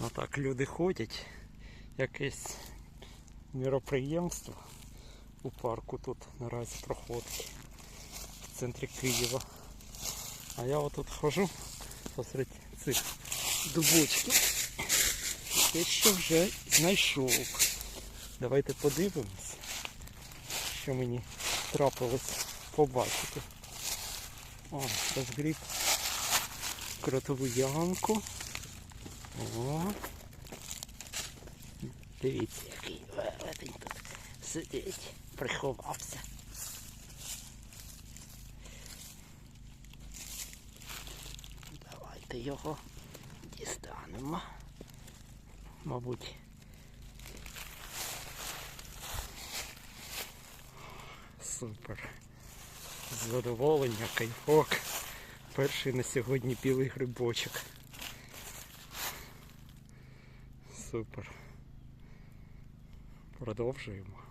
Отак люди ходять. Якесь міроприємство у парку тут наразі проходить в центрі Києва. А я отут хожу посеред цих дубочків. Те, що вже знайшов. Давайте подивимось, що мені трапилось побачити. О, розгріб кротову ямку. О. Дивіться, який велетень тут сидить, приховався. Давайте його дістанемо. Мабуть. Супер. Задоволення, кайфок. Перший на сьогодні білий грибочок. Супер. Продовжуємо.